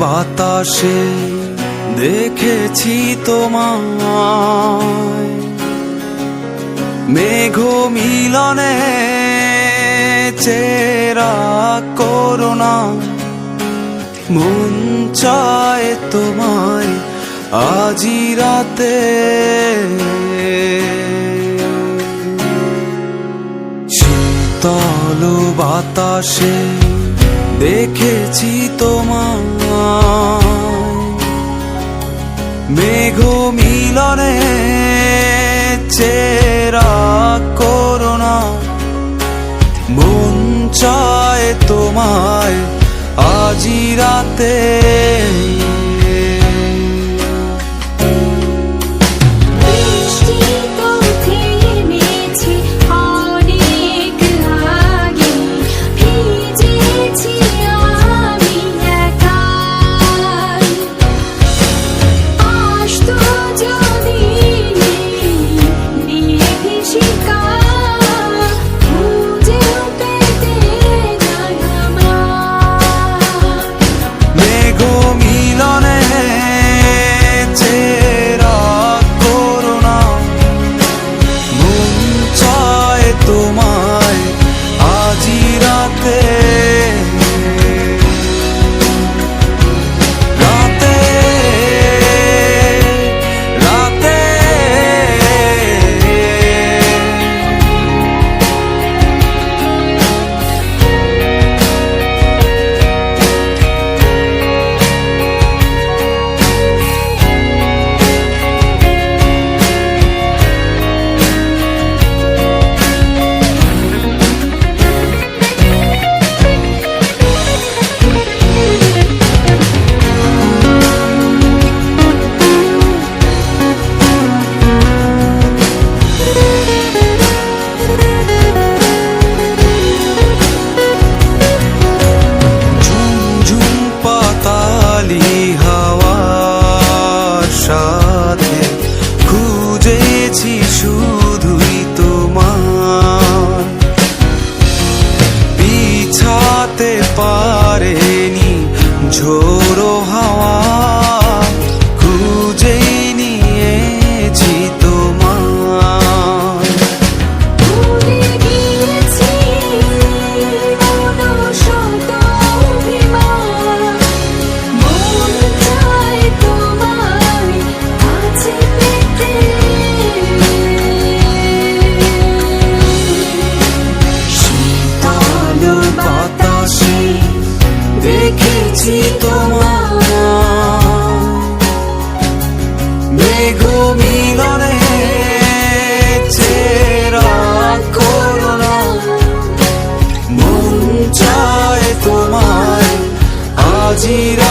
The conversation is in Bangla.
বাতাসে দেখেছি তোমায়। মেঘ মিলনে চেরা করোনা মন চায় তোমায় আজি রাতে। শীতল বাতাসে দেখেছি তোমায়। মেঘ মিলনে চেরা করোনা মন চায় তোমায়। আজি রাতে ঝো mentira